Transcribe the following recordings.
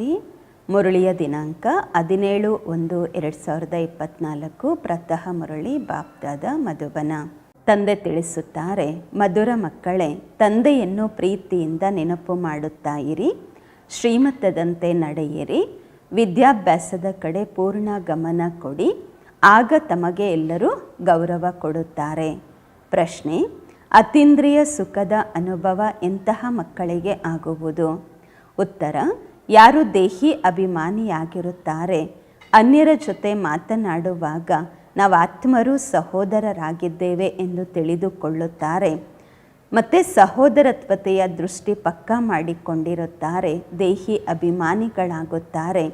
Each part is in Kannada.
ಶಾಂತಿ ಮುರಳಿಯ ದಿನಾಂಕ, ಹದಿನೇಳು ಒಂದು ಎರಡು ಸಾವಿರದ ಇಪ್ಪತ್ತ್ನಾಲ್ಕು ಪ್ರತಃ ಮುರಳಿ ಬಾಪ್ದಾದ ಮಧುಬನ. ತಂದೆ ತಿಳಿಸುತ್ತಾರೆ, ಮಧುರ ಮಕ್ಕಳೇ, ತಂದೆಯನ್ನು ಪ್ರೀತಿಯಿಂದ ನೆನಪು ಮಾಡುತ್ತಾ ಇರಿ ಶ್ರೀಮತದಂತೆ ನಡೆಯಿರಿ, ವಿದ್ಯಾಭ್ಯಾಸದ ಕಡೆ ಪೂರ್ಣ ಗಮನ ಕೊಡಿ, ಆಗ ತಮಗೆ ಎಲ್ಲರೂ ಗೌರವ ಕೊಡುತ್ತಾರೆ. ಪ್ರಶ್ನೆ, ಅತೀಂದ್ರಿಯ ಸುಖದ ಅನುಭವ ಎಂತಹ ಮಕ್ಕಳಿಗೆ ಆಗುವುದು? ಉತ್ತರ ಯಾರು ದೇಹಿ ಅಭಿಮಾನಿಯಾಗಿರುತ್ತಾರೆ? ಅನ್ಯರ ಜೊತೆ ಮಾತನಾಡುವಾಗ ನಾವು ಆತ್ಮರು ಸಹೋದರರಾಗಿದ್ದೇವೆ ಎಂದು ತಿಳಿದುಕೊಳ್ಳುತ್ತಾರೆ. ಮತ್ತು ಸಹೋದರತ್ವತೆಯ ದೃಷ್ಟಿ ಪಕ್ಕಾ ಮಾಡಿಕೊಂಡಿರುತ್ತಾರೆ, ದೇಹಿ ಅಭಿಮಾನಿಗಳಾಗುತ್ತಾರೆ.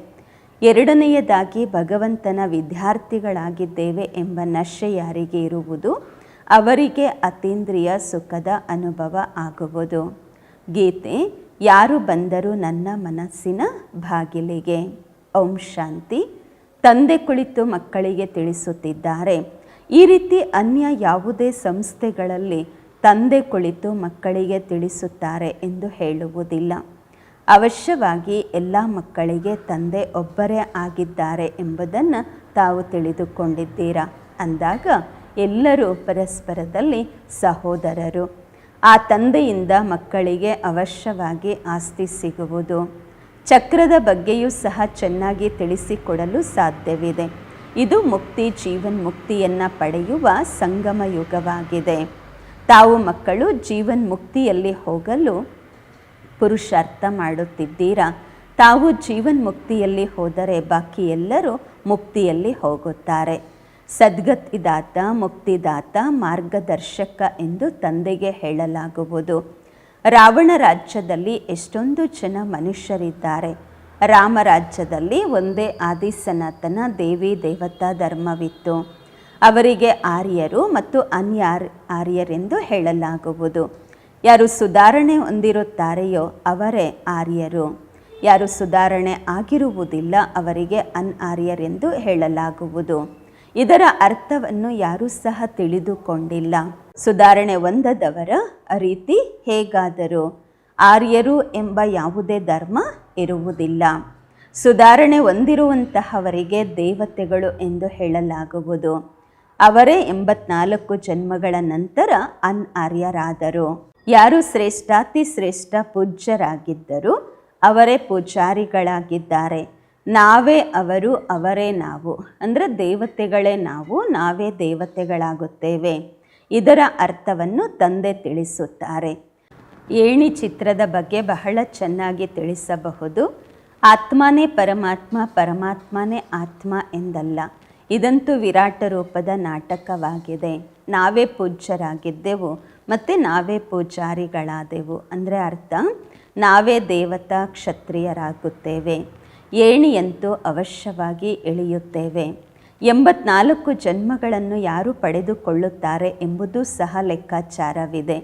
ಎರಡನೆಯದಾಗಿ ಭಗವಂತನ ವಿದ್ಯಾರ್ಥಿಗಳಾಗಿದ್ದೇವೆ ಎಂಬ ನಶೆ ಯಾರಿಗೆ ಇರುವುದು? ಅವರಿಗೆ ಅತೀಂದ್ರಿಯ ಸುಖದ ಅನುಭವ ಆಗುವುದು. ಗೀತೆ ಯಾರು ಬಂದರೂ ನನ್ನ ಮನಸ್ಸಿನ ಬಾಗಿಲಿಗೆ. ಓಂ ಶಾಂತಿ. ತಂದೆ ಕುಳಿತು ಮಕ್ಕಳಿಗೆ ತಿಳಿಸುತ್ತಿದ್ದಾರೆ. ಈ ರೀತಿ ಅನ್ಯ ಯಾವುದೇ ಸಂಸ್ಥೆಗಳಲ್ಲಿ ತಂದೆ ಕುಳಿತು ಮಕ್ಕಳಿಗೆ ತಿಳಿಸುತ್ತಾರೆ ಎಂದು ಹೇಳುವುದಿಲ್ಲ. ಅವಶ್ಯವಾಗಿ ಎಲ್ಲ ಮಕ್ಕಳಿಗೆ ತಂದೆ ಒಬ್ಬರೇ ಆಗಿದ್ದಾರೆ ಎಂಬುದನ್ನು ತಾವು ತಿಳಿದುಕೊಂಡಿದ್ದೀರಾ? ಅಂದಾಗ ಎಲ್ಲರೂ ಪರಸ್ಪರದಲ್ಲಿ ಸಹೋದರರು. ಆ ತಂದೆಯಿಂದ ಮಕ್ಕಳಿಗೆ ಅವಶ್ಯವಾಗಿ ಆಸ್ತಿ ಸಿಗುವುದು. ಚಕ್ರದ ಬಗ್ಗೆಯೂ ಸಹ ಚೆನ್ನಾಗಿ ತಿಳಿಸಿಕೊಡಲು ಸಾಧ್ಯವಿದೆ. ಇದು ಮುಕ್ತಿ ಜೀವನ್ ಮುಕ್ತಿಯನ್ನು ಪಡೆಯುವ ಸಂಗಮ ಯುಗವಾಗಿದೆ. ತಾವು ಮಕ್ಕಳು ಜೀವನ್ ಮುಕ್ತಿಯಲ್ಲಿ ಹೋಗಲು ಪುರುಷಾರ್ಥ ಮಾಡುತ್ತಿದ್ದೀರಾ? ತಾವು ಜೀವನ್ ಮುಕ್ತಿಯಲ್ಲಿ ಹೋದರೆ ಬಾಕಿ ಎಲ್ಲರೂ ಮುಕ್ತಿಯಲ್ಲಿ ಹೋಗುತ್ತಾರೆ. ಸದ್ಗತಿದಾತ ಮುಕ್ತಿದಾತ, ಮಾರ್ಗದರ್ಶಕ ಎಂದು ತಂದೆಗೆ ಹೇಳಲಾಗುವುದು. ರಾವಣ ರಾಜ್ಯದಲ್ಲಿ ಎಷ್ಟೊಂದು ಜನ ಮನುಷ್ಯರಿದ್ದಾರೆ. ರಾಮರಾಜ್ಯದಲ್ಲಿ ಒಂದೇ ಆದಿ ಸನಾತನ ದೇವಿ ದೇವತಾ ಧರ್ಮವಿತ್ತು. ಅವರಿಗೆ ಆರ್ಯರು ಮತ್ತು ಅನ್ಯಾರ್, ಆರ್ಯರೆಂದು ಹೇಳಲಾಗುವುದು. ಯಾರು ಸುಧಾರಣೆ ಹೊಂದಿರುತ್ತಾರೆಯೋ ಅವರೇ ಆರ್ಯರು. ಯಾರು ಸುಧಾರಣೆ ಆಗಿರುವುದಿಲ್ಲ ಅವರಿಗೆ ಅನ್ ಆರ್ಯರೆಂದು ಹೇಳಲಾಗುವುದು. ಇದರ ಅರ್ಥವನ್ನು ಯಾರೂ ಸಹ ತಿಳಿದುಕೊಂಡಿಲ್ಲ. ಸುಧಾರಣೆ ಹೊಂದದವರ ರೀತಿ ಹೇಗಾದರೂ ಆರ್ಯರು ಎಂಬ ಯಾವುದೇ ಧರ್ಮ ಇರುವುದಿಲ್ಲ. ಸುಧಾರಣೆ ಹೊಂದಿರುವಂತಹವರಿಗೆ ದೇವತೆಗಳು ಎಂದು ಹೇಳಲಾಗುವುದು. ಅವರೇ ಎಂಬತ್ನಾಲ್ಕು ಜನ್ಮಗಳ ನಂತರ ಅನ್ ಆರ್ಯರಾದರು. ಯಾರು ಶ್ರೇಷ್ಠಾತಿ ಶ್ರೇಷ್ಠ ಪೂಜ್ಯರಾಗಿದ್ದರು ಅವರೇ ಪೂಜಾರಿಗಳಾಗಿದ್ದಾರೆ. ನಾವೇ ಅವರು, ಅವರೇ ನಾವು. ಅಂದರೆ ದೇವತೆಗಳೇ ನಾವು, ನಾವೇ ದೇವತೆಗಳಾಗುತ್ತೇವೆ. ಇದರ ಅರ್ಥವನ್ನು ತಂದೆ ತಿಳಿಸುತ್ತಾರೆ. ಏಣಿ ಚಿತ್ರದ ಬಗ್ಗೆ ಬಹಳ ಚೆನ್ನಾಗಿ ತಿಳಿಸಬಹುದು. ಆತ್ಮನೇ ಪರಮಾತ್ಮ, ಪರಮಾತ್ಮನೇ ಆತ್ಮ ಎಂದಲ್ಲ. ಇದಂತೂ ವಿರಾಟ ರೂಪದ ನಾಟಕವಾಗಿದೆ. ನಾವೇ ಪೂಜ್ಯರಾಗಿದ್ದೆವು, ಮತ್ತು ನಾವೇ ಪೂಜಾರಿಗಳಾದೆವು. ಅಂದರೆ ಅರ್ಥ, ನಾವೇ ದೇವತಾ ಕ್ಷತ್ರಿಯರಾಗುತ್ತೇವೆ. ಏಣಿಯಂತೂ ಅವಶ್ಯವಾಗಿ ಇಳಿಯುತ್ತೇವೆ ಎಂಬತ್ನಾಲ್ಕು ಜನ್ಮಗಳನ್ನು ಯಾರು ಪಡೆದುಕೊಳ್ಳುತ್ತಾರೆ ಎಂಬುದು ಸಹ ಲೆಕ್ಕಾಚಾರವಿದೆ.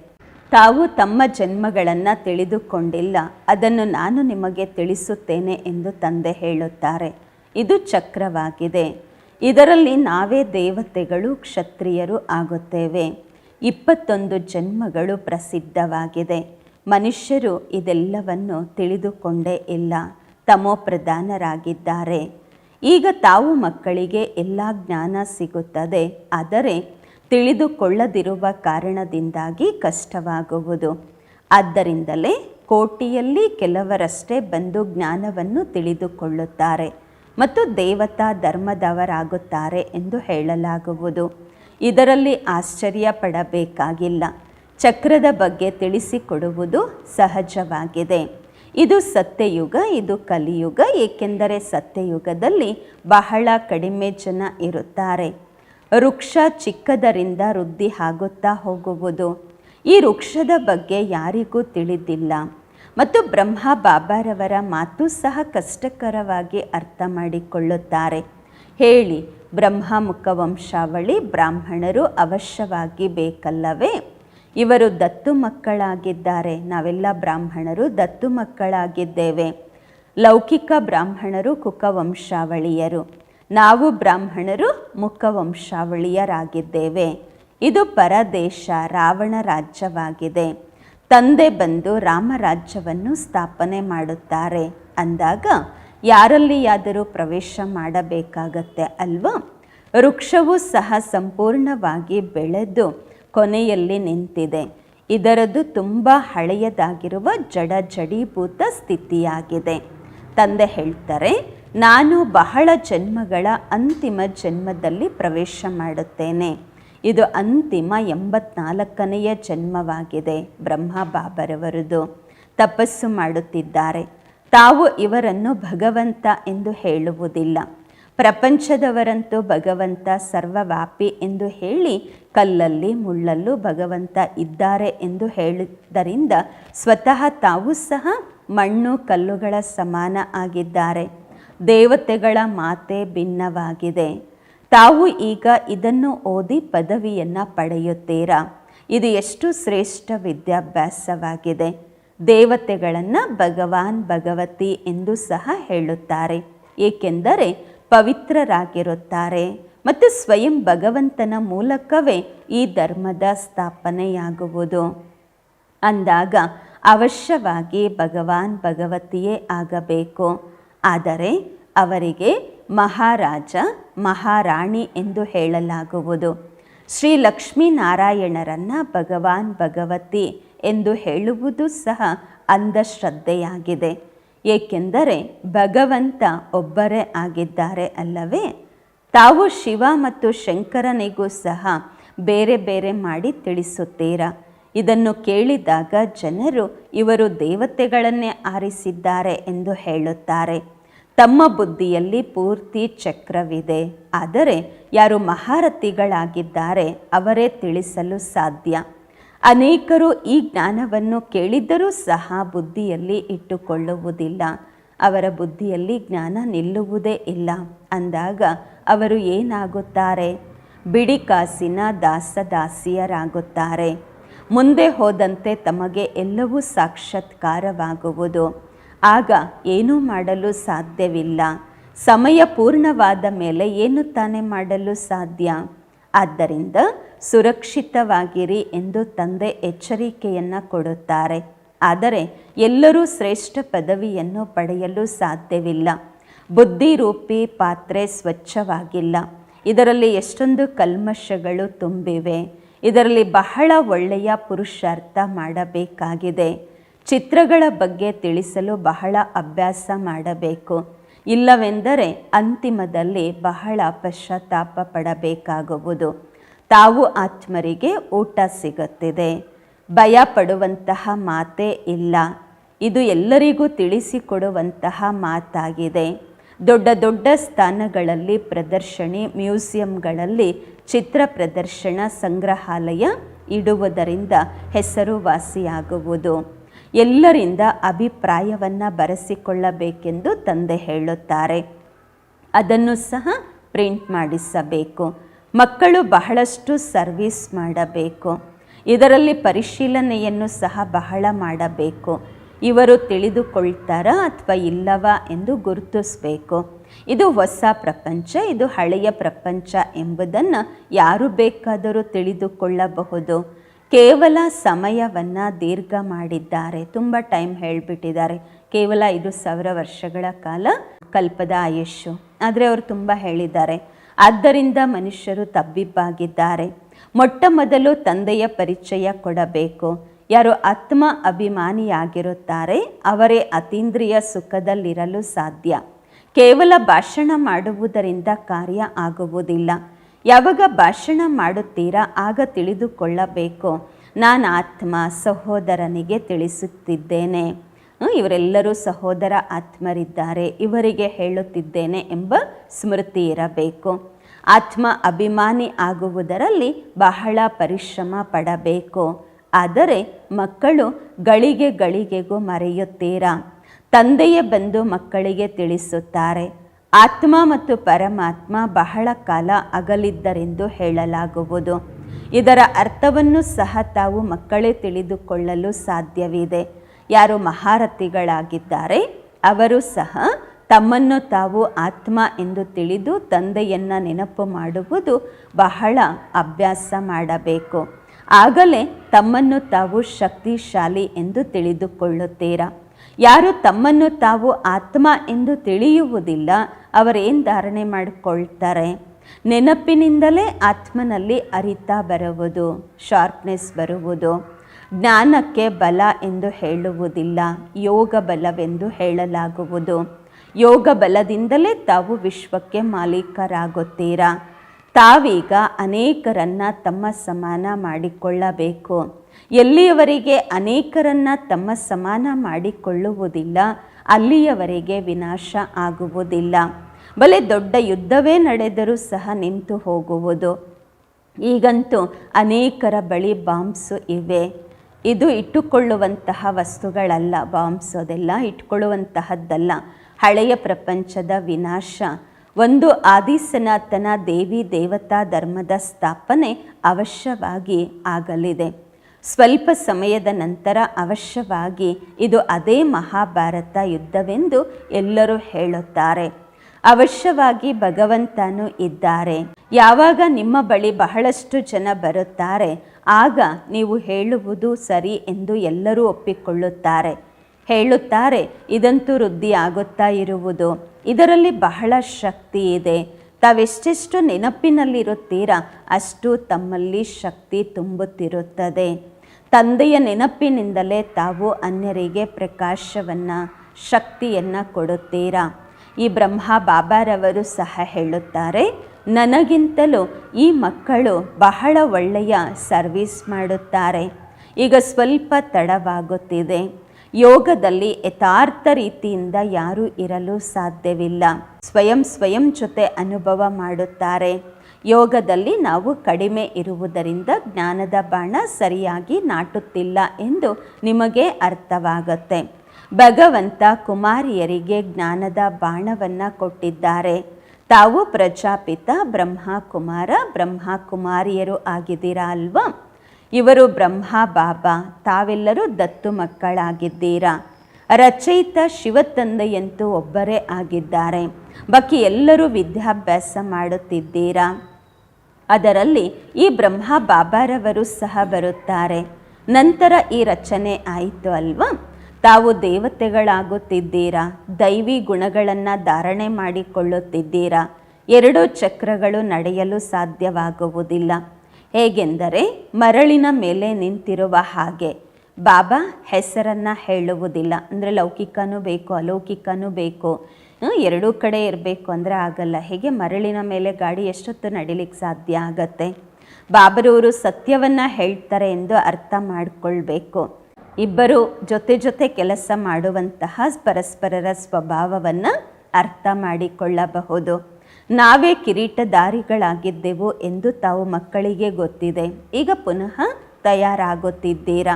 ತಾವು ತಮ್ಮ ಜನ್ಮಗಳನ್ನು ತಿಳಿದುಕೊಂಡಿಲ್ಲ. ಅದನ್ನು ನಾನು ನಿಮಗೆ ತಿಳಿಸುತ್ತೇನೆ ಎಂದು ತಂದೆ ಹೇಳುತ್ತಾರೆ. ಇದು ಚಕ್ರವಾಗಿದೆ. ಇದರಲ್ಲಿ ನಾವೇ ದೇವತೆಗಳು ಕ್ಷತ್ರಿಯರು ಆಗುತ್ತೇವೆ. ಇಪ್ಪತ್ತೊಂದು ಜನ್ಮಗಳು ಪ್ರಸಿದ್ಧವಾಗಿದೆ. ಮನುಷ್ಯರು ಇದೆಲ್ಲವನ್ನು ತಿಳಿದುಕೊಂಡೇ ಇಲ್ಲ. ತಮೋ ಪ್ರಧಾನರಾಗಿದ್ದಾರೆ ಈಗ ತಾವು ಮಕ್ಕಳಿಗೆ ಎಲ್ಲ ಜ್ಞಾನ ಸಿಗುತ್ತದೆ, ಆದರೆ ತಿಳಿದುಕೊಳ್ಳದಿರುವ ಕಾರಣದಿಂದಾಗಿ ಕಷ್ಟವಾಗುವುದು. ಆದ್ದರಿಂದಲೇ ಕೋಟಿಯಲ್ಲಿ ಕೆಲವರಷ್ಟೇ ಬಂದು ಜ್ಞಾನವನ್ನು ತಿಳಿದುಕೊಳ್ಳುತ್ತಾರೆ ಮತ್ತು ದೇವತಾ ಧರ್ಮದವರಾಗುತ್ತಾರೆ ಎಂದು ಹೇಳಲಾಗುವುದು. ಇದರಲ್ಲಿ ಆಶ್ಚರ್ಯ ಪಡಬೇಕಾಗಿಲ್ಲ. ಚಕ್ರದ ಬಗ್ಗೆ ತಿಳಿಸಿಕೊಡುವುದು ಸಹಜವಾಗಿದೆ. ಇದು ಸತ್ಯಯುಗ, ಇದು ಕಲಿಯುಗ, ಏಕೆಂದರೆ ಸತ್ಯಯುಗದಲ್ಲಿ ಬಹಳ ಕಡಿಮೆ ಜನ ಇರುತ್ತಾರೆ. ವೃಕ್ಷ ಚಿಕ್ಕದರಿಂದ ವೃದ್ಧಿ ಆಗುತ್ತಾ ಹೋಗುವುದು. ಈ ವೃಕ್ಷದ ಬಗ್ಗೆ ಯಾರಿಗೂ ತಿಳಿದಿಲ್ಲ. ಮತ್ತು ಬ್ರಹ್ಮ ಬಾಬಾರವರ ಮಾತು ಸಹ ಕಷ್ಟಕರವಾಗಿ ಅರ್ಥ ಮಾಡಿಕೊಳ್ಳುತ್ತಾರೆ. ಹೇಳಿ ಬ್ರಹ್ಮ ಮುಖವಂಶಾವಳಿ ಬ್ರಾಹ್ಮಣರು ಅವಶ್ಯವಾಗಿ ಬೇಕಲ್ಲವೇ? ಇವರು ದತ್ತು ಮಕ್ಕಳಾಗಿದ್ದಾರೆ. ನಾವೆಲ್ಲ ಬ್ರಾಹ್ಮಣರು ದತ್ತು ಮಕ್ಕಳಾಗಿದ್ದೇವೆ. ಲೌಕಿಕ ಬ್ರಾಹ್ಮಣರು ಕುಕವಂಶಾವಳಿಯರು. ನಾವು ಬ್ರಾಹ್ಮಣರು ಮುಖವಂಶಾವಳಿಯರಾಗಿದ್ದೇವೆ. ಇದು ಪರದೇಶ, ರಾವಣ ರಾಜ್ಯವಾಗಿದೆ. ತಂದೆ ಬಂದು ರಾಮರಾಜ್ಯವನ್ನು ಸ್ಥಾಪನೆ ಮಾಡುತ್ತಾರೆ. ಅಂದಾಗ ಯಾರಲ್ಲಿಯಾದರೂ ಪ್ರವೇಶ ಮಾಡಬೇಕಾಗತ್ತೆ ಅಲ್ವಾ? ವೃಕ್ಷವೂ ಸಹ ಸಂಪೂರ್ಣವಾಗಿ ಬೆಳೆದು ಕೊನೆಯಲ್ಲಿ ನಿಂತಿದೆ. ಇದರದ್ದು ತುಂಬ ಹಳೆಯದಾಗಿರುವ ಜಡ ಜಡೀಭೂತ ಸ್ಥಿತಿಯಾಗಿದೆ. ತಂದೆ ಹೇಳ್ತಾರೆ, ನಾನು ಬಹಳ ಜನ್ಮಗಳ ಅಂತಿಮ ಜನ್ಮದಲ್ಲಿ ಪ್ರವೇಶ ಮಾಡುತ್ತೇನೆ. ಇದು ಅಂತಿಮ ಎಂಬತ್ನಾಲ್ಕನೆಯ ಜನ್ಮವಾಗಿದೆ ಬ್ರಹ್ಮ ಬಾಬರವರದು. ತಪಸ್ಸು ಮಾಡುತ್ತಿದ್ದಾರೆ. ತಾವು ಇವರನ್ನು ಭಗವಂತ ಎಂದು ಹೇಳುವುದಿಲ್ಲ. ಪ್ರಪಂಚದವರಂತೂ ಭಗವಂತ ಸರ್ವವ್ಯಾಪಿ ಎಂದು ಹೇಳಿ ಕಲ್ಲಲ್ಲಿ ಮುಳ್ಳಲ್ಲೂ ಭಗವಂತ ಇದ್ದಾರೆ ಎಂದು ಹೇಳಿದ್ದರಿಂದ ಸ್ವತಃ ತಾವು ಸಹ ಮಣ್ಣು ಕಲ್ಲುಗಳ ಸಮಾನ ಆಗಿದ್ದಾರೆ. ದೇವತೆಗಳ ಮಾತೆ ಭಿನ್ನವಾಗಿದೆ. ತಾವು ಈಗ ಇದನ್ನು ಓದಿ ಪದವಿಯನ್ನು ಪಡೆಯುತ್ತೀರಾ? ಇದು ಎಷ್ಟು ಶ್ರೇಷ್ಠ ವಿದ್ಯಾಭ್ಯಾಸವಾಗಿದೆ. ದೇವತೆಗಳನ್ನು ಭಗವಾನ್ ಭಗವತಿ ಎಂದು ಸಹ ಹೇಳುತ್ತಾರೆ. ಏಕೆಂದರೆ ಪವಿತ್ರರಾಗಿರುತ್ತಾರೆ. ಮತ್ತು ಸ್ವಯಂ ಭಗವಂತನ ಮೂಲಕವೇ ಈ ಧರ್ಮದ ಸ್ಥಾಪನೆಯಾಗುವುದು. ಅಂದಾಗ ಅವಶ್ಯವಾಗಿ ಭಗವಾನ್ ಭಗವತಿಯೇ ಆಗಬೇಕು. ಆದರೆ ಅವರಿಗೆ ಮಹಾರಾಜ, ಮಹಾರಾಣಿ ಎಂದು ಹೇಳಲಾಗುವುದು. ಶ್ರೀ ಲಕ್ಷ್ಮೀನಾರಾಯಣರನ್ನು ಭಗವಾನ್ ಭಗವತಿ ಎಂದು ಹೇಳುವುದು ಸಹ ಅಂಧಶ್ರದ್ಧೆಯಾಗಿದೆ. ಏಕೆಂದರೆ ಭಗವಂತ ಒಬ್ಬರೇ ಆಗಿದ್ದಾರೆ ಅಲ್ಲವೇ? ತಾವು ಶಿವ ಮತ್ತು ಶಂಕರನಿಗೂ ಸಹ ಬೇರೆ ಬೇರೆ ಮಾಡಿ ತಿಳಿಸುತ್ತೀರಾ? ಇದನ್ನು ಕೇಳಿದಾಗ ಜನರು ಇವರು ದೇವತೆಗಳನ್ನೇ ಆರಿಸಿದ್ದಾರೆ ಎಂದು ಹೇಳುತ್ತಾರೆ. ತಮ್ಮ ಬುದ್ಧಿಯಲ್ಲಿ ಪೂರ್ತಿ ಚಕ್ರವಿದೆ. ಆದರೆ ಯಾರು ಮಹಾರಥಿಗಳಾಗಿದ್ದಾರೆ ಅವರೇ ತಿಳಿಸಲು ಸಾಧ್ಯ. ಅನೇಕರು ಈ ಜ್ಞಾನವನ್ನು ಕೇಳಿದ್ದರೂ ಸಹ ಬುದ್ಧಿಯಲ್ಲಿ ಇಟ್ಟುಕೊಳ್ಳುವುದಿಲ್ಲ. ಅವರ ಬುದ್ಧಿಯಲ್ಲಿ ಜ್ಞಾನ ನಿಲ್ಲುವುದೇ ಇಲ್ಲ. ಅಂದಾಗ ಅವರು ಏನಾಗುತ್ತಾರೆ? ಬಿಡಿ ಕಾಸಿನ ದಾಸದಾಸಿಯರಾಗುತ್ತಾರೆ. ಮುಂದೆ ಹೋದಂತೆ ತಮಗೆ ಎಲ್ಲವೂ ಸಾಕ್ಷಾತ್ಕಾರವಾಗುವುದು. ಆಗ ಏನೂ ಮಾಡಲು ಸಾಧ್ಯವಿಲ್ಲ. ಸಮಯ ಪೂರ್ಣವಾದ ಮೇಲೆ ಏನು ತಾನೇ ಮಾಡಲು ಸಾಧ್ಯ? ಆದ್ದರಿಂದ ಸುರಕ್ಷಿತವಾಗಿರಿ ಎಂದು ತಂದೆ ಎಚ್ಚರಿಕೆಯನ್ನು ಕೊಡುತ್ತಾರೆ. ಆದರೆ ಎಲ್ಲರೂ ಶ್ರೇಷ್ಠ ಪದವಿಯನ್ನು ಪಡೆಯಲು ಸಾಧ್ಯವಿಲ್ಲ. ಬುದ್ಧಿರೂಪಿ ಪಾತ್ರೆ ಸ್ವಚ್ಛವಾಗಿಲ್ಲ. ಇದರಲ್ಲಿ ಎಷ್ಟೊಂದು ಕಲ್ಮಶಗಳು ತುಂಬಿವೆ. ಇದರಲ್ಲಿ ಬಹಳ ಒಳ್ಳೆಯ ಪುರುಷಾರ್ಥ ಮಾಡಬೇಕಾಗಿದೆ. ಚಿತ್ರಗಳ ಬಗ್ಗೆ ತಿಳಿಸಲು ಬಹಳ ಅಭ್ಯಾಸ ಮಾಡಬೇಕು. ಇಲ್ಲವೆಂದರೆ ಅಂತಿಮದಲ್ಲಿ ಬಹಳ ಪಶ್ಚಾತ್ತಾಪ ಪಡಬೇಕಾಗುವುದು. ತಾವು ಆತ್ಮರಿಗೆ ಊಟ ಸಿಗುತ್ತಿದೆ. ಭಯ ಪಡುವಂತಹ ಮಾತೇ ಇಲ್ಲ. ಇದು ಎಲ್ಲರಿಗೂ ತಿಳಿಸಿಕೊಡುವಂತಹ ಮಾತಾಗಿದೆ. ದೊಡ್ಡ ದೊಡ್ಡ ಸ್ಥಾನಗಳಲ್ಲಿ ಪ್ರದರ್ಶನಿ, ಮ್ಯೂಸಿಯಂಗಳಲ್ಲಿ ಚಿತ್ರ ಪ್ರದರ್ಶನ, ಸಂಗ್ರಹಾಲಯ ಇಡುವುದರಿಂದ ಹೆಸರುವಾಸಿಯಾಗುವುದು. ಎಲ್ಲರಿಂದ ಅಭಿಪ್ರಾಯವನ್ನು ಬರೆಸಿಕೊಳ್ಳಬೇಕೆಂದು ತಂದೆ ಹೇಳುತ್ತಾರೆ. ಅದನ್ನು ಸಹ ಪ್ರಿಂಟ್ ಮಾಡಿಸಬೇಕು. ಮಕ್ಕಳು ಬಹಳಷ್ಟು ಸರ್ವಿಸ್ ಮಾಡಬೇಕು. ಇದರಲ್ಲಿ ಪರಿಶೀಲನೆಯನ್ನು ಸಹ ಬಹಳ ಮಾಡಬೇಕು. ಇವರು ತಿಳಿದುಕೊಳ್ತಾರಾ ಅಥವಾ ಇಲ್ಲವಾ ಎಂದು ಗುರುತಿಸಬೇಕು. ಇದು ಹೊಸ ಪ್ರಪಂಚ, ಇದು ಹಳೆಯ ಪ್ರಪಂಚ ಎಂಬುದನ್ನು ಯಾರು ಬೇಕಾದರೂ ತಿಳಿದುಕೊಳ್ಳಬಹುದು. ಕೇವಲ ಸಮಯವನ್ನು ದೀರ್ಘ ಮಾಡಿದ್ದಾರೆ. ತುಂಬ ಟೈಮ್ ಹೇಳಿಬಿಟ್ಟಿದ್ದಾರೆ. ಕೇವಲ ಐದು ಸಾವಿರ ವರ್ಷಗಳ ಕಾಲ ಕಲ್ಪದ ಆಯುಷು ಆದರೆ ಅವರು ತುಂಬ ಹೇಳಿದ್ದಾರೆ. ಆದ್ದರಿಂದ ಮನುಷ್ಯರು ತಬ್ಬಿಬ್ಬಾಗಿದ್ದಾರೆ. ಮೊಟ್ಟ ಮೊದಲು ತಂದೆಯ ಪರಿಚಯ ಕೊಡಬೇಕು. ಯಾರು ಆತ್ಮ ಅಭಿಮಾನಿಯಾಗಿರುತ್ತಾರೆ, ಅವರೇ ಅತೀಂದ್ರಿಯ ಸುಖದಲ್ಲಿರಲು ಸಾಧ್ಯ. ಕೇವಲ ಭಾಷಣ ಮಾಡುವುದರಿಂದ ಕಾರ್ಯ ಆಗುವುದಿಲ್ಲ. ಯಾವಾಗ ಭಾಷಣ ಮಾಡುತ್ತೀರಾ ಆಗ ತಿಳಿದುಕೊಳ್ಳಬೇಕು. ನಾನು ಆತ್ಮ ಸಹೋದರನಿಗೆ ತಿಳಿಸುತ್ತಿದ್ದೇನೆ. ಇವರೆಲ್ಲರೂ ಸಹೋದರ ಆತ್ಮರಿದ್ದಾರೆ. ಇವರಿಗೆ ಹೇಳುತ್ತಿದ್ದೇನೆ ಎಂಬ ಸ್ಮೃತಿ ಇರಬೇಕು. ಆತ್ಮ ಅಭಿಮಾನಿ ಆಗುವುದರಲ್ಲಿ ಬಹಳ ಪರಿಶ್ರಮ ಪಡಬೇಕು. ಆದರೆ ಮಕ್ಕಳು ಗಳಿಗೆ ಗಳಿಗೆಗೂ ಮರೆಯುತ್ತೀರಾ? ತಂದೆಯೇ ಬಂದು ಮಕ್ಕಳಿಗೆ ತಿಳಿಸುತ್ತಾರೆ. ಆತ್ಮ ಮತ್ತು ಪರಮಾತ್ಮ ಬಹಳ ಕಾಲ ಅಗಲಿದ್ದರೆಂದು ಹೇಳಲಾಗುವುದು. ಇದರ ಅರ್ಥವನ್ನು ಸಹ ತಾವು ಮಕ್ಕಳೇ ತಿಳಿದುಕೊಳ್ಳಲು ಸಾಧ್ಯವಿದೆ. ಯಾರು ಮಹಾರಥಿಗಳಾಗಿದ್ದಾರೆ, ಅವರು ಸಹ ತಮ್ಮನ್ನು ತಾವು ಆತ್ಮ ಎಂದು ತಿಳಿದು ತಂದೆಯನ್ನು ನೆನಪು ಮಾಡುವುದು ಬಹಳ ಅಭ್ಯಾಸ ಮಾಡಬೇಕು. ಆಗಲೇ ತಮ್ಮನ್ನು ತಾವು ಶಕ್ತಿಶಾಲಿ ಎಂದು ತಿಳಿದುಕೊಳ್ಳುತ್ತೀರಾ? ಯಾರು ತಮ್ಮನ್ನು ತಾವು ಆತ್ಮ ಎಂದು ತಿಳಿಯುವುದಿಲ್ಲ ಅವರೇನು ಧಾರಣೆ ಮಾಡಿಕೊಳ್ತಾರೆ? ನೆನಪಿನಿಂದಲೇ ಆತ್ಮನಲ್ಲಿ ಅರಿತಾ ಬರುವುದು ಶಾರ್ಪ್ನೆಸ್ ಬರುವುದು, ಜ್ಞಾನಕ್ಕೆ ಬಲ ಎಂದು ಹೇಳುವುದಿಲ್ಲ, ಯೋಗ ಬಲವೆಂದು ಹೇಳಲಾಗುವುದು. ಯೋಗ ಬಲದಿಂದಲೇ ತಾವು ವಿಶ್ವಕ್ಕೆ ಮಾಲೀಕರಾಗುತ್ತೀರಾ? ತಾವೀಗ ಅನೇಕರನ್ನ ತಮ್ಮ ಸಮಾನ ಮಾಡಿಕೊಳ್ಳಬೇಕು. ಎಲ್ಲಿಯವರಿಗೆ ಅನೇಕರನ್ನ ತಮ್ಮ ಸಮಾನ ಮಾಡಿಕೊಳ್ಳುವುದಿಲ್ಲ ಅಲ್ಲಿಯವರೆಗೆ ವಿನಾಶ ಆಗುವುದಿಲ್ಲ. ಬಲೆ ದೊಡ್ಡ ಯುದ್ಧವೇ ನಡೆದರೂ ಸಹ ನಿಂತು ಹೋಗುವುದು. ಈಗಂತೂ ಅನೇಕರ ಬಳಿ ಬಾಂಬ್ಸು ಇವೆ. ಇದು ಇಟ್ಟುಕೊಳ್ಳುವಂತಹ ವಸ್ತುಗಳಲ್ಲ, ಬಾಂಬ್ಸ್ ಅದೆಲ್ಲ ಇಟ್ಕೊಳ್ಳುವಂತಹದ್ದಲ್ಲ ಹಳೆಯ ಪ್ರಪಂಚದ ವಿನಾಶ. ಒಂದು ಆದಿಸನಾತನ ದೇವಿ ದೇವತಾ ಧರ್ಮದ ಸ್ಥಾಪನೆ ಅವಶ್ಯವಾಗಿ ಆಗಲಿದೆ. ಸ್ವಲ್ಪ ಸಮಯದ ನಂತರ ಅವಶ್ಯವಾಗಿ ಇದು ಅದೇ ಮಹಾಭಾರತ ಯುದ್ಧವೆಂದು ಎಲ್ಲರೂ ಹೇಳುತ್ತಾರೆ. ಅವಶ್ಯವಾಗಿ ಭಗವಂತನು ಇದ್ದಾರೆ. ಯಾವಾಗ ನಿಮ್ಮ ಬಳಿ ಬಹಳಷ್ಟು ಜನ ಬರುತ್ತಾರೆ, ಆಗ ನೀವು ಹೇಳುವುದು ಸರಿ ಎಂದು ಎಲ್ಲರೂ ಒಪ್ಪಿಕೊಳ್ಳುತ್ತಾರೆ. ಹೇಳುತ್ತಾರೆ, ಇದಂತೂ ವೃದ್ಧಿ ಆಗುತ್ತಾ ಇರುವುದು. ಇದರಲ್ಲಿ ಬಹಳ ಶಕ್ತಿ ಇದೆ. ತಾವೆಷ್ಟೆಷ್ಟು ನೆನಪಿನಲ್ಲಿರುತ್ತೀರಾ, ಅಷ್ಟು ತಮ್ಮಲ್ಲಿ ಶಕ್ತಿ ತುಂಬುತ್ತಿರುತ್ತದೆ. ತಂದೆಯ ನೆನಪಿನಿಂದಲೇ ತಾವು ಅನ್ಯರಿಗೆ ಪ್ರಕಾಶವನ್ನು, ಶಕ್ತಿಯನ್ನು ಕೊಡುತ್ತೀರಾ? ಈ ಬ್ರಹ್ಮ ಬಾಬಾರವರು ಸಹ ಹೇಳುತ್ತಾರೆ, ನನಗಿಂತಲೂ ಈ ಮಕ್ಕಳು ಬಹಳ ಒಳ್ಳೆಯ ಸರ್ವಿಸ್ ಮಾಡುತ್ತಾರೆ. ಈಗ ಸ್ವಲ್ಪ ತಡವಾಗುತ್ತಿದೆ. ಯೋಗದಲ್ಲಿ ಯಥಾರ್ಥ ರೀತಿಯಿಂದ ಯಾರೂ ಇರಲು ಸಾಧ್ಯವಿಲ್ಲ. ಸ್ವಯಂ ಸ್ವಯಂ ಜೊತೆ ಅನುಭವ ಮಾಡುತ್ತಾರೆ. ಯೋಗದಲ್ಲಿ ನಾವು ಕಡಿಮೆ ಇರುವುದರಿಂದ ಜ್ಞಾನದ ಬಾಣ ಸರಿಯಾಗಿ ನಾಟುತ್ತಿಲ್ಲ ಎಂದು ನಿಮಗೆ ಅರ್ಥವಾಗುತ್ತೆ. ಭಗವಂತ ಕುಮಾರಿಯರಿಗೆ ಜ್ಞಾನದ ಬಾಣವನ್ನು ಕೊಟ್ಟಿದ್ದಾರೆ. ತಾವು ಪ್ರಜಾಪಿತ ಬ್ರಹ್ಮ ಕುಮಾರ ಬ್ರಹ್ಮ ಕುಮಾರಿಯರು ಆಗಿದ್ದೀರಾ ಅಲ್ವಾ ಇವರು ಬ್ರಹ್ಮ ಬಾಬಾ, ತಾವೆಲ್ಲರೂ ದತ್ತು ಮಕ್ಕಳಾಗಿದ್ದೀರಾ? ರಚಯಿತ ಶಿವತಂದೆಯಂತೂ ಒಬ್ಬರೇ ಆಗಿದ್ದಾರೆ. ಬಾಕಿ ಎಲ್ಲರೂ ವಿದ್ಯಾಭ್ಯಾಸ ಮಾಡುತ್ತಿದ್ದೀರಾ? ಅದರಲ್ಲಿ ಈ ಬ್ರಹ್ಮ ಬಾಬಾರವರು ಸಹ ಬರುತ್ತಾರೆ. ನಂತರ ಈ ರಚನೆ ಆಯಿತು ಅಲ್ವಾ? ತಾವು ದೇವತೆಗಳಾಗುತ್ತಿದ್ದೀರಾ? ದೈವಿ ಗುಣಗಳನ್ನು ಧಾರಣೆ ಮಾಡಿಕೊಳ್ಳುತ್ತಿದ್ದೀರಾ? ಎರಡು ಚಕ್ರಗಳು ನಡೆಯಲು ಸಾಧ್ಯವಾಗುವುದಿಲ್ಲ. ಹೇಗೆಂದರೆ ಮರಳಿನ ಮೇಲೆ ನಿಂತಿರುವ ಹಾಗೆ. ಬಾಬಾ ಹೆಸರನ್ನು ಹೇಳುವುದಿಲ್ಲ. ಅಂದರೆ ಲೌಕಿಕನೂ ಬೇಕು, ಅಲೌಕಿಕನೂ ಬೇಕು. ಎರಡೂ ಕಡೆ ಇರಬೇಕು ಅಂದರೆ ಆಗಲ್ಲ. ಹೇಗೆ ಮರಳಿನ ಮೇಲೆ ಗಾಡಿ ಎಷ್ಟೊತ್ತು ನಡಿಲಿಕ್ಕೆ ಸಾಧ್ಯ ಆಗತ್ತೆ? ಬಾಬರವರು ಸತ್ಯವನ್ನು ಹೇಳ್ತಾರೆ ಎಂದು ಅರ್ಥ ಮಾಡಿಕೊಳ್ಬೇಕು. ಇಬ್ಬರು ಜೊತೆ ಜೊತೆ ಕೆಲಸ ಮಾಡುವಂತಹ ಪರಸ್ಪರರ ಸ್ವಭಾವವನ್ನು ಅರ್ಥ ಮಾಡಿಕೊಳ್ಳಬಹುದು. ನಾವೇ ಕಿರೀಟಧಾರಿಗಳಾಗಿದ್ದೆವು ಎಂದು ತಾವು ಮಕ್ಕಳಿಗೆ ಗೊತ್ತಿದೆ. ಈಗ ಪುನಃ ತಯಾರಾಗುತ್ತಿದ್ದೀರಾ?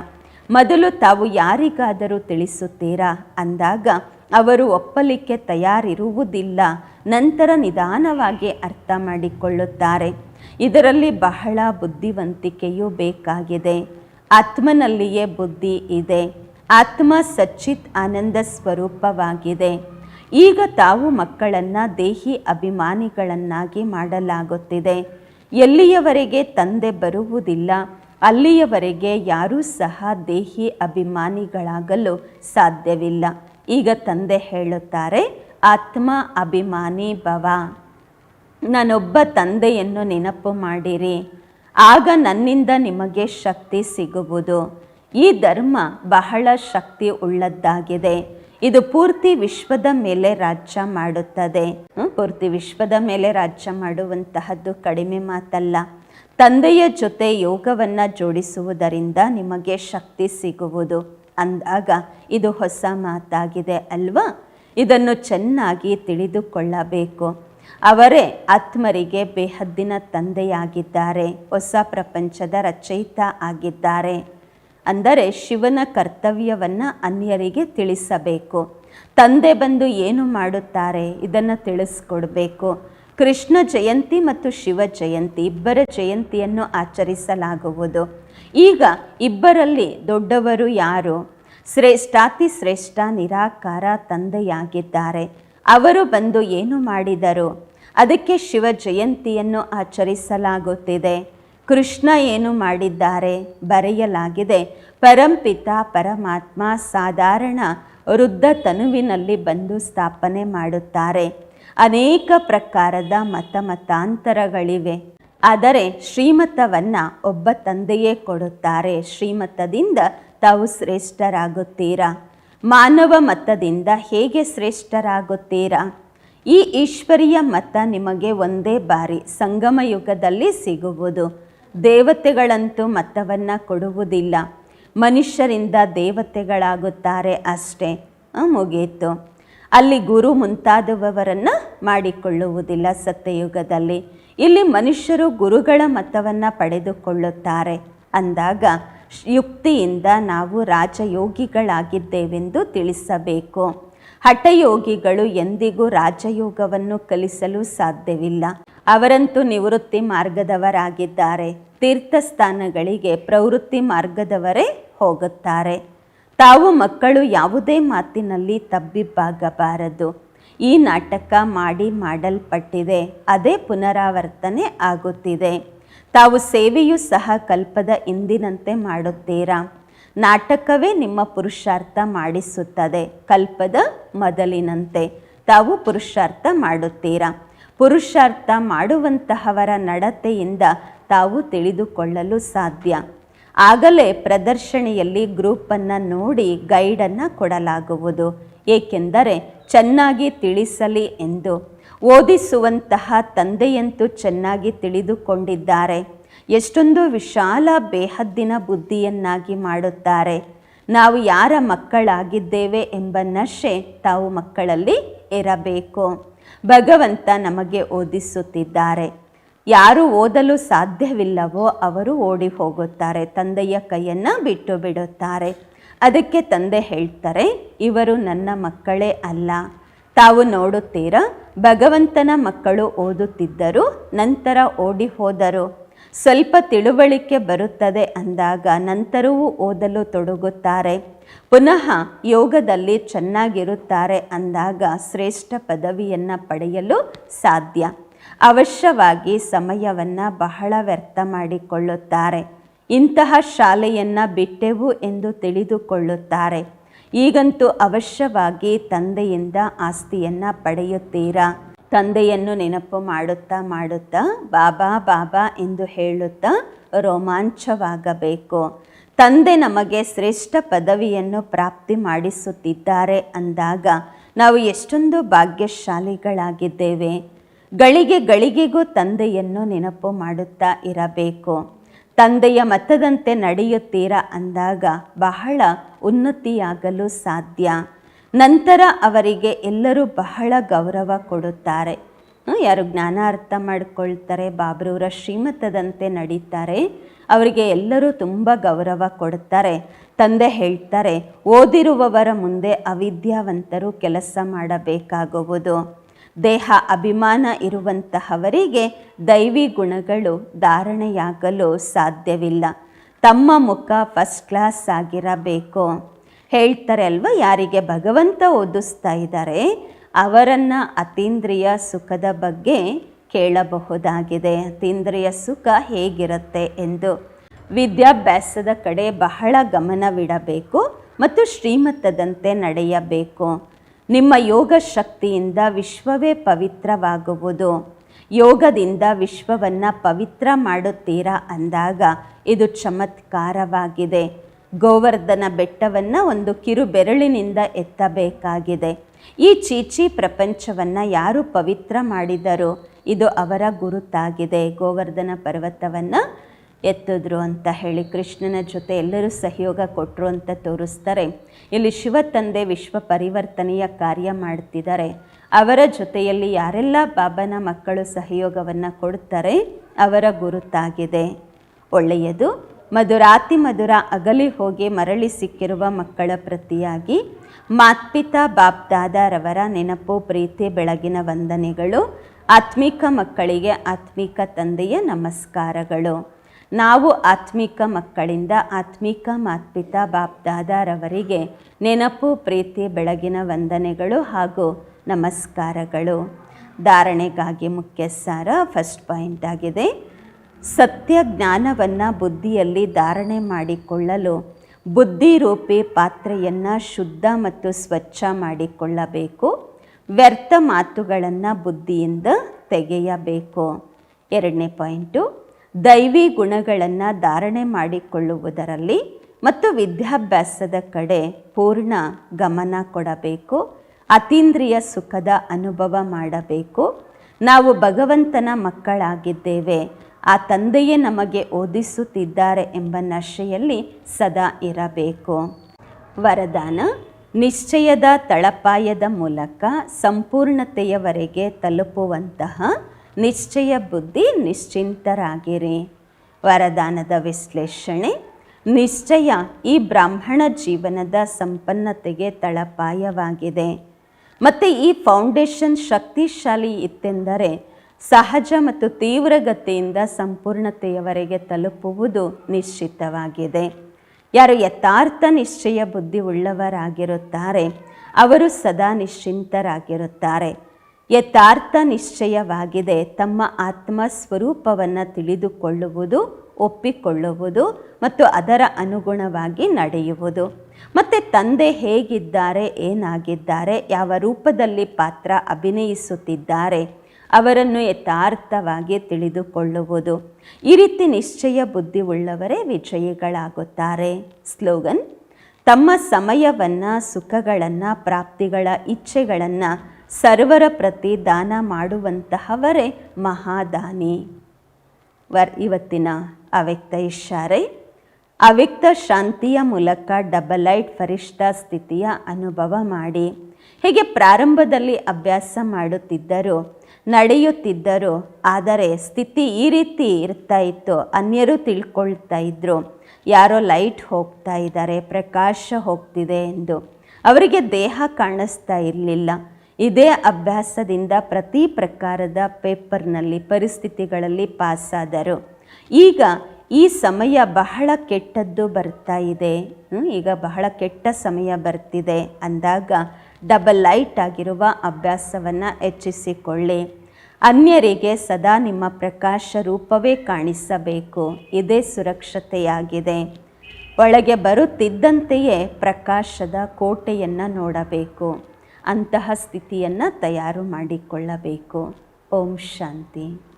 ಮೊದಲು ತಾವು ಯಾರಿಗಾದರೂ ತಿಳಿಸುತ್ತೀರಾ? ಅಂದಾಗ ಅವರು ಒಪ್ಪಲಿಕ್ಕೆ ತಯಾರಿರುವುದಿಲ್ಲ. ನಂತರ ನಿಧಾನವಾಗಿ ಅರ್ಥ ಮಾಡಿಕೊಳ್ಳುತ್ತಾರೆ. ಇದರಲ್ಲಿ ಬಹಳ ಬುದ್ಧಿವಂತಿಕೆಯೂ ಬೇಕಾಗಿದೆ. ಆತ್ಮನಲ್ಲಿಯೇ ಬುದ್ಧಿ ಇದೆ. ಆತ್ಮ ಸಚ್ಚಿತ್ ಆನಂದ ಸ್ವರೂಪವಾಗಿದೆ. ಈಗ ತಾವು ಮಕ್ಕಳನ್ನು ದೇಹಿ ಅಭಿಮಾನಿಗಳನ್ನಾಗಿ ಮಾಡಲಾಗುತ್ತಿದೆ. ಎಲ್ಲಿಯವರೆಗೆ ತಂದೆ ಬರುವುದಿಲ್ಲ, ಅಲ್ಲಿಯವರೆಗೆ ಯಾರೂ ಸಹ ದೇಹಿ ಅಭಿಮಾನಿಗಳಾಗಲು ಸಾಧ್ಯವಿಲ್ಲ. ಈಗ ತಂದೆ ಹೇಳುತ್ತಾರೆ, ಆತ್ಮ ಅಭಿಮಾನಿ ಭವ. ನಾನೊಬ್ಬ ತಂದೆಯನ್ನು ನೆನಪು ಮಾಡಿರಿ. ಆಗ ನನ್ನಿಂದ ನಿಮಗೆ ಶಕ್ತಿ ಸಿಗುವುದು. ಈ ಧರ್ಮ ಬಹಳ ಶಕ್ತಿ ಉಳ್ಳದ್ದಾಗಿದೆ. ಇದು ಪೂರ್ತಿ ವಿಶ್ವದ ಮೇಲೆ ರಾಜ್ಯ ಮಾಡುತ್ತದೆ. ಪೂರ್ತಿ ವಿಶ್ವದ ಮೇಲೆ ರಾಜ್ಯ ಮಾಡುವಂತಹದ್ದು ಕಡಿಮೆ ಮಾತಲ್ಲ. ತಂದೆಯ ಜೊತೆ ಯೋಗವನ್ನು ಜೋಡಿಸುವುದರಿಂದ ನಿಮಗೆ ಶಕ್ತಿ ಸಿಗುವುದು. ಅಂದಾಗ ಇದು ಹೊಸ ಮಾತಾಗಿದೆ ಅಲ್ವಾ? ಇದನ್ನು ಚೆನ್ನಾಗಿ ತಿಳಿದುಕೊಳ್ಳಬೇಕು. ಅವರೇ ಆತ್ಮರಿಗೆ ಬೇಹದ್ದಿನ ತಂದೆಯಾಗಿದ್ದಾರೆ. ಹೊಸ ಪ್ರಪಂಚದ ರಚಯಿತ ಆಗಿದ್ದಾರೆ. ಅಂದರೆ ಶಿವನ ಕರ್ತವ್ಯವನ್ನು ಅನ್ಯರಿಗೆ ತಿಳಿಸಬೇಕು. ತಂದೆ ಬಂದು ಏನು ಮಾಡುತ್ತಾರೆ? ಇದನ್ನು ತಿಳಿಸ್ಕೊಡ್ಬೇಕು. ಕೃಷ್ಣ ಜಯಂತಿ ಮತ್ತು ಶಿವ ಜಯಂತಿ ಇಬ್ಬರ ಜಯಂತಿಯನ್ನು ಆಚರಿಸಲಾಗುವುದು. ಈಗ ಇಬ್ಬರಲ್ಲಿ ದೊಡ್ಡವರು ಯಾರು? ಶ್ರೇಷ್ಠಾತಿ ಶ್ರೇಷ್ಠ ನಿರಾಕಾರ ತಂದೆಯಾಗಿದ್ದಾರೆ. ಅವರು ಬಂದು ಏನು ಮಾಡಿದರು? ಅದಕ್ಕೆ ಶಿವ ಜಯಂತಿಯನ್ನು ಆಚರಿಸಲಾಗುತ್ತಿದೆ. ಕೃಷ್ಣ ಏನು ಮಾಡಿದ್ದಾರೆ? ಬರೆಯಲಾಗಿದೆ, ಪರಂಪಿತ ಪರಮಾತ್ಮ ಸಾಧಾರಣ ವೃದ್ಧ ತನುವಿನಲ್ಲಿ ಬಂದು ಸ್ಥಾಪನೆ ಮಾಡುತ್ತಾರೆ. ಅನೇಕ ಪ್ರಕಾರದ ಮತ ಮತಾಂತರಗಳಿವೆ. ಆದರೆ ಶ್ರೀಮತವನ್ನು ಒಬ್ಬ ತಂದೆಯೇ ಕೊಡುತ್ತಾರೆ. ಶ್ರೀಮತದಿಂದ ತಾವು ಶ್ರೇಷ್ಠರಾಗುತ್ತೀರಾ? ಮಾನವ ಮತದಿಂದ ಹೇಗೆ ಶ್ರೇಷ್ಠರಾಗುತ್ತೀರಾ? ಈ ಈಶ್ವರೀಯ ಮತ ನಿಮಗೆ ಒಂದೇ ಬಾರಿ ಸಂಗಮ ಯುಗದಲ್ಲಿ ಸಿಗುವುದು. ದೇವತೆಗಳಂತೂ ಮತವನ್ನು ಕೊಡುವುದಿಲ್ಲ. ಮನುಷ್ಯರಿಂದ ದೇವತೆಗಳಾಗುತ್ತಾರೆ ಅಷ್ಟೇ. ಮುಗೀತು. ಅಲ್ಲಿ ಗುರು ಮುಂತಾದವರನ್ನು ಮಾಡಿಕೊಳ್ಳುವುದಿಲ್ಲ ಸತ್ಯಯುಗದಲ್ಲಿ. ಇಲ್ಲಿ ಮನುಷ್ಯರು ಗುರುಗಳ ಮತವನ್ನು ಪಡೆದುಕೊಳ್ಳುತ್ತಾರೆ. ಅಂದಾಗ ಯುಕ್ತಿಯಿಂದ ನಾವು ರಾಜಯೋಗಿಗಳಾಗಿದ್ದೇವೆಂದು ತಿಳಿಸಬೇಕು. ಹಠಯೋಗಿಗಳು ಎಂದಿಗೂ ರಾಜಯೋಗವನ್ನು ಕಲಿಸಲು ಸಾಧ್ಯವಿಲ್ಲ. ಅವರಂತೂ ನಿವೃತ್ತಿ ಮಾರ್ಗದವರಾಗಿದ್ದಾರೆ. ತೀರ್ಥಸ್ಥಾನಗಳಿಗೆ ಪ್ರವೃತ್ತಿ ಮಾರ್ಗದವರೇ ಹೋಗುತ್ತಾರೆ. ತಾವು ಮಕ್ಕಳು ಯಾವುದೇ ಮಾತಿನಲ್ಲಿ ತಬ್ಬಿಬ್ಬಾಗಬಾರದು. ಈ ನಾಟಕ ಮಾಡಿ ಮಾಡಲ್ಪಟ್ಟಿದೆ. ಅದೇ ಪುನರಾವರ್ತನೆ ಆಗುತ್ತಿದೆ. ತಾವು ಸೇವೆಯೂ ಸಹ ಕಲ್ಪದ ಇಂದಿನಂತೆ ಮಾಡುತ್ತೀರಾ? ನಾಟಕವೇ ನಿಮ್ಮ ಪುರುಷಾರ್ಥ ಮಾಡಿಸುತ್ತದೆ. ಕಲ್ಪದ ಮೊದಲಿನಂತೆ ತಾವು ಪುರುಷಾರ್ಥ ಮಾಡುತ್ತೀರಾ? ಪುರುಷಾರ್ಥ ಮಾಡುವಂತಹವರ ನಡತೆಯಿಂದ ತಾವು ತಿಳಿದುಕೊಳ್ಳಲು ಸಾಧ್ಯ. ಆಗಲೇ ಪ್ರದರ್ಶನೆಯಲ್ಲಿ ಗ್ರೂಪನ್ನು ನೋಡಿ ಗೈಡನ್ನು ಕೊಡಲಾಗುವುದು. ಏಕೆಂದರೆ ಚೆನ್ನಾಗಿ ತಿಳಿಸಲಿ ಎಂದು ಓದಿಸುವಂತಹ ತಂದೆಯಂತೂ ಚೆನ್ನಾಗಿ ತಿಳಿದುಕೊಂಡಿದ್ದಾರೆ. ಎಷ್ಟೊಂದು ವಿಶಾಲ ಬೇಹದ್ದಿನ ಬುದ್ಧಿಯನ್ನಾಗಿ ಮಾಡುತ್ತಾರೆ. ನಾವು ಯಾರ ಮಕ್ಕಳಾಗಿದ್ದೇವೆ ಎಂಬ ನಶೆ ತಾವು ಮಕ್ಕಳಲ್ಲಿ ಇರಬೇಕು. ಭಗವಂತ ನಮಗೆ ಓದಿಸುತ್ತಿದ್ದಾರೆ. ಯಾರು ಓದಲು ಸಾಧ್ಯವಿಲ್ಲವೋ ಅವರು ಓಡಿ ಹೋಗುತ್ತಾರೆ, ತಂದೆಯ ಕೈಯನ್ನು ಬಿಟ್ಟು ಬಿಡುತ್ತಾರೆ. ಅದಕ್ಕೆ ತಂದೆ ಹೇಳ್ತಾರೆ, ಇವರು ನನ್ನ ಮಕ್ಕಳೇ ಅಲ್ಲ. ತಾವು ನೋಡುತ್ತೀರಾ, ಭಗವಂತನ ಮಕ್ಕಳು ಓದುತ್ತಿದ್ದರು, ನಂತರ ಓಡಿ ಹೋದರು. ಸ್ವಲ್ಪ ತಿಳುವಳಿಕೆ ಬರುತ್ತದೆ ಅಂದಾಗ ನಂತರವೂ ಓದಲು ತೊಡಗುತ್ತಾರೆ. ಪುನಃ ಯೋಗದಲ್ಲಿ ಚೆನ್ನಾಗಿರುತ್ತಾರೆ ಅಂದಾಗ ಶ್ರೇಷ್ಠ ಪದವಿಯನ್ನು ಪಡೆಯಲು ಸಾಧ್ಯ. ಅವಶ್ಯವಾಗಿ ಸಮಯವನ್ನು ಬಹಳ ವ್ಯರ್ಥ ಮಾಡಿಕೊಳ್ಳುತ್ತಾರೆ. ಇಂತಹ ಶಾಲೆಯನ್ನು ಬಿಟ್ಟೆವು ಎಂದು ತಿಳಿದುಕೊಳ್ಳುತ್ತಾರೆ. ಈಗಂತೂ ಅವಶ್ಯವಾಗಿ ತಂದೆಯಿಂದ ಆಸ್ತಿಯನ್ನು ಪಡೆಯುತ್ತೀರಾ? ತಂದೆಯನ್ನು ನೆನಪು ಮಾಡುತ್ತಾ ಮಾಡುತ್ತಾ, ಬಾಬಾ ಬಾಬಾ ಎಂದು ಹೇಳುತ್ತಾ ರೋಮಾಂಚವಾಗಬೇಕು. ತಂದೆ ನಮಗೆ ಶ್ರೇಷ್ಠ ಪದವಿಯನ್ನು ಪ್ರಾಪ್ತಿ ಮಾಡಿಸುತ್ತಿದ್ದಾರೆ ಅಂದಾಗ ನಾವು ಎಷ್ಟೊಂದು ಭಾಗ್ಯಶಾಲಿಗಳಾಗಿದ್ದೇವೆ. ಗಳಿಗೆ ಗಳಿಗೆಗೂ ತಂದೆಯನ್ನು ನೆನಪು ಮಾಡುತ್ತಾ ಇರಬೇಕು. ತಂದೆಯ ಮತದಂತೆ ನಡೆಯುತ್ತೀರಾ ಅಂದಾಗ ಬಹಳ ಉನ್ನತಿಯಾಗಲು ಸಾಧ್ಯ. ನಂತರ ಅವರಿಗೆ ಎಲ್ಲರೂ ಬಹಳ ಗೌರವ ಕೊಡುತ್ತಾರೆ. ಯಾರು ಜ್ಞಾನ ಅರ್ಥ ಮಾಡಿಕೊಳ್ತಾರೆ ಬಾಬ್ರವರ ಶ್ರೀಮತದಂತೆ ನಡೀತಾರೆ, ಅವರಿಗೆ ಎಲ್ಲರೂ ತುಂಬ ಗೌರವ ಕೊಡುತ್ತಾರೆ ತಂದೆ ಹೇಳ್ತಾರೆ, ಓದಿರುವವರ ಮುಂದೆ ಅವಿದ್ಯಾವಂತರು ಕೆಲಸ ಮಾಡಬೇಕಾಗುವುದು. ದೇಹ ಅಭಿಮಾನ ಇರುವಂತಹವರಿಗೆ ದೈವಿ ಗುಣಗಳು ಧಾರಣೆಯಾಗಲು ಸಾಧ್ಯವಿಲ್ಲ. ತಮ್ಮ ಮುಖ ಫಸ್ಟ್ ಕ್ಲಾಸ್ ಆಗಿರಬೇಕು. ಹೇಳ್ತಾರೆ ಅಲ್ವಾ, ಯಾರಿಗೆ ಭಗವಂತ ಓದಿಸ್ತಾ ಇದ್ದಾರೆ, ಅವರನ್ನು ಅತೀಂದ್ರಿಯ ಸುಖದ ಬಗ್ಗೆ ಕೇಳಬಹುದಾಗಿದೆ. ಅತೀಂದ್ರಿಯ ಸುಖ ಹೇಗಿರುತ್ತೆ ಎಂದು ವಿದ್ಯಾಭ್ಯಾಸದ ಕಡೆ ಬಹಳ ಗಮನವಿಡಬೇಕು ಮತ್ತು ಶ್ರೀಮತದಂತೆ ನಡೆಯಬೇಕು. ನಿಮ್ಮ ಯೋಗ ಶಕ್ತಿಯಿಂದ ವಿಶ್ವವೇ ಪವಿತ್ರವಾಗುವುದು. ಯೋಗದಿಂದ ವಿಶ್ವವನ್ನು ಪವಿತ್ರ ಮಾಡುತ್ತೀರಾ ಅಂದಾಗ ಇದು ಚಮತ್ಕಾರವಾಗಿದೆ. ಗೋವರ್ಧನ ಬೆಟ್ಟವನ್ನು ಒಂದು ಕಿರು ಬೆರಳಿನಿಂದ ಎತ್ತಬೇಕಾಗಿದೆ. ಈ ಚೀಚಿ ಪ್ರಪಂಚವನ್ನು ಯಾರು ಪವಿತ್ರ ಮಾಡಿದರು ಇದು ಅವರ ಗುರುತಾಗಿದೆ. ಗೋವರ್ಧನ ಪರ್ವತವನ್ನು ಎತ್ತಿದ್ರು ಅಂತ ಹೇಳಿ ಕೃಷ್ಣನ ಜೊತೆ ಎಲ್ಲರೂ ಸಹಯೋಗ ಕೊಟ್ಟರು ಅಂತ ತೋರಿಸ್ತಾರೆ. ಇಲ್ಲಿ ಶಿವ ತಂದೆ ವಿಶ್ವ ಪರಿವರ್ತನೆಯ ಕಾರ್ಯ ಮಾಡ್ತಿದ್ದಾರೆ. ಅವರ ಜೊತೆಯಲ್ಲಿ ಯಾರೆಲ್ಲ ಬಾಬನ ಮಕ್ಕಳು ಸಹಯೋಗವನ್ನು ಕೊಡ್ತಾರೆ ಅವರ ಗುರುತಾಗಿದೆ. ಒಳ್ಳೆಯದು, ಮಧುರಾತಿ ಮಧುರ ಅಗಲಿ ಹೋಗಿ ಮರಳಿ ಸಿಕ್ಕಿರುವ ಮಕ್ಕಳ ಪ್ರತಿಯಾಗಿ ಮಾತ್ಪಿತಾ ಬಾಬ್ದಾದಾರವರ ನೆನಪು, ಪ್ರೀತಿ, ಬೆಳಗಿನ ವಂದನೆಗಳು, ಆತ್ಮಿಕ ಮಕ್ಕಳಿಗೆ ಆತ್ಮಿಕ ತಂದೆಯ ನಮಸ್ಕಾರಗಳು. ನಾವು ಆತ್ಮಿಕ ಮಕ್ಕಳಿಂದ ಆತ್ಮಿಕ ಮಾತ್ಪಿತಾ ಬಾಪ್ದಾದಾರವರಿಗೆ ನೆನಪು, ಪ್ರೀತಿ, ಬೆಳಗಿನ ವಂದನೆಗಳು ಹಾಗೂ ನಮಸ್ಕಾರಗಳು. ಧಾರಣೆಗಾಗಿ ಮುಖ್ಯ ಸಾರ ಫಸ್ಟ್ ಪಾಯಿಂಟ್ ಆಗಿದೆ. ಸತ್ಯ ಜ್ಞಾನವನ್ನು ಬುದ್ಧಿಯಲ್ಲಿ ಧಾರಣೆ ಮಾಡಿಕೊಳ್ಳಲು ಬುದ್ಧಿರೂಪಿ ಪಾತ್ರೆಯನ್ನು ಶುದ್ಧ ಮತ್ತು ಸ್ವಚ್ಛ ಮಾಡಿಕೊಳ್ಳಬೇಕು. ವ್ಯರ್ಥ ಮಾತುಗಳನ್ನು ಬುದ್ಧಿಯಿಂದ ತೆಗೆಯಬೇಕು. ಎರಡನೇ ಪಾಯಿಂಟು ದೈವಿ ಗುಣಗಳನ್ನು ಧಾರಣೆ ಮಾಡಿಕೊಳ್ಳುವುದರಲ್ಲಿ ಮತ್ತು ವಿದ್ಯಾಭ್ಯಾಸದ ಕಡೆ ಪೂರ್ಣ ಗಮನ ಕೊಡಬೇಕು, ಅತೀಂದ್ರಿಯ ಸುಖದ ಅನುಭವ ಮಾಡಬೇಕು. ನಾವು ಭಗವಂತನ ಮಕ್ಕಳಾಗಿದ್ದೇವೆ, ಆ ತಂದೆಯೇ ನಮಗೆ ಓದಿಸುತ್ತಿದ್ದಾರೆ ಎಂಬ ನಶೆಯಲ್ಲಿ ಸದಾ ಇರಬೇಕು. ವರದಾನ, ನಿಶ್ಚಯದ ತಳಪಾಯದ ಮೂಲಕ ಸಂಪೂರ್ಣತೆಯವರೆಗೆ ತಲುಪುವಂತಹ ನಿಶ್ಚಯ ಬುದ್ಧಿ ನಿಶ್ಚಿಂತರಾಗಿರಿ. ವರದಾನದ ವಿಶ್ಲೇಷಣೆ, ನಿಶ್ಚಯ ಈ ಬ್ರಾಹ್ಮಣ ಜೀವನದ ಸಂಪನ್ನತೆಗೆ ತಳಪಾಯವಾಗಿದೆ. ಮತ್ತು ಈ ಫೌಂಡೇಶನ್ ಶಕ್ತಿಶಾಲಿ ಇತ್ತೆಂದರೆ ಸಹಜ ಮತ್ತು ತೀವ್ರಗತಿಯಿಂದ ಸಂಪೂರ್ಣತೆಯವರೆಗೆ ತಲುಪುವುದು ನಿಶ್ಚಿತವಾಗಿದೆ. ಯಾರು ಯಥಾರ್ಥ ನಿಶ್ಚಯ ಬುದ್ಧಿ ಉಳ್ಳವರಾಗಿರುತ್ತಾರೆ ಅವರು ಸದಾ ನಿಶ್ಚಿಂತರಾಗಿರುತ್ತಾರೆ. ಯಥಾರ್ಥ ನಿಶ್ಚಯವಾಗಿದೆ. ತಮ್ಮ ಆತ್ಮ ಸ್ವರೂಪವನ್ನು ತಿಳಿದುಕೊಳ್ಳುವುದು, ಒಪ್ಪಿಕೊಳ್ಳುವುದು ಮತ್ತು ಅದರ ಅನುಗುಣವಾಗಿ ನಡೆಯುವುದು. ಮತ್ತು ತಂದೆ ಹೇಗಿದ್ದಾರೆ, ಏನಾಗಿದ್ದಾರೆ, ಯಾವ ರೂಪದಲ್ಲಿ ಪಾತ್ರ ಅಭಿನಯಿಸುತ್ತಿದ್ದಾರೆ, ಅವರನ್ನು ಯಥಾರ್ಥವಾಗಿ ತಿಳಿದುಕೊಳ್ಳುವುದು. ಈ ರೀತಿ ನಿಶ್ಚಯ ಬುದ್ಧಿ ಉಳ್ಳವರೇ ವಿಜಯಿಗಳಾಗುತ್ತಾರೆ. ಸ್ಲೋಗನ್, ತಮ್ಮ ಸಮಯವನ್ನು, ಸುಖಗಳನ್ನು, ಪ್ರಾಪ್ತಿಗಳ, ಇಚ್ಛೆಗಳನ್ನು ಸರ್ವರ ಪ್ರತಿ ದಾನ ಮಾಡುವಂತಹವರೇ ಮಹಾದಾನಿ. ವರ್ ಇವತ್ತಿನ ಅವ್ಯಕ್ತ ಇಶಾರೆ ಅವ್ಯಕ್ತ ಶಾಂತಿಯ ಮೂಲಕ ಡಬಲೈಟ್ ಫರಿಷ್ಠ ಸ್ಥಿತಿಯ ಅನುಭವ ಮಾಡಿ, ಹೀಗೆ ಪ್ರಾರಂಭದಲ್ಲಿ ಅಭ್ಯಾಸ ಮಾಡುತ್ತಿದ್ದರು, ನಡೆಯುತ್ತಿದ್ದರು, ಆದರೆ ಸ್ಥಿತಿ ಈ ರೀತಿ ಇರ್ತಾ ಇತ್ತು, ಅನ್ಯರು ತಿಳ್ಕೊಳ್ತಾ ಇದ್ರು, ಯಾರೋ ಲೈಟ್ ಹೋಗ್ತಾ ಇದ್ದಾರೆ, ಪ್ರಕಾಶ ಹೋಗ್ತಿದೆ ಎಂದು, ಅವರಿಗೆ ದೇಹ ಕಾಣಿಸ್ತಾ ಇರಲಿಲ್ಲ ಇದೇ ಅಭ್ಯಾಸದಿಂದ ಪ್ರತಿ ಪ್ರಕಾರದ ಪೇಪರ್ನಲ್ಲಿ ಪರಿಸ್ಥಿತಿಗಳಲ್ಲಿ ಪಾಸಾದರು. ಈಗ ಈ ಸಮಯ ಬಹಳ ಕೆಟ್ಟದ್ದು ಬರ್ತಾ ಇದೆ. ಈಗ ಬಹಳ ಕೆಟ್ಟ ಸಮಯ ಬರ್ತಿದೆ ಅಂದಾಗ ಡಬಲ್ ಲೈಟ್ ಆಗಿರುವ ಅಭ್ಯಾಸವನ್ನು ಹೆಚ್ಚಿಸಿಕೊಳ್ಳಿ. ಅನ್ಯರಿಗೆ ಸದಾ ನಿಮ್ಮ ಪ್ರಕಾಶ ರೂಪವೇ ಕಾಣಿಸಬೇಕು. ಇದೇ ಸುರಕ್ಷತೆಯಾಗಿದೆ. ಒಳಗೆ ಬರುತ್ತಿದ್ದಂತೆಯೇ ಪ್ರಕಾಶದ ಕೋಟೆಯನ್ನು ನೋಡಬೇಕು. ಅಂತಹ ಸ್ಥಿತಿಯನ್ನು ತಯಾರು ಮಾಡಿಕೊಳ್ಳಬೇಕು. ಓಂ ಶಾಂತಿ.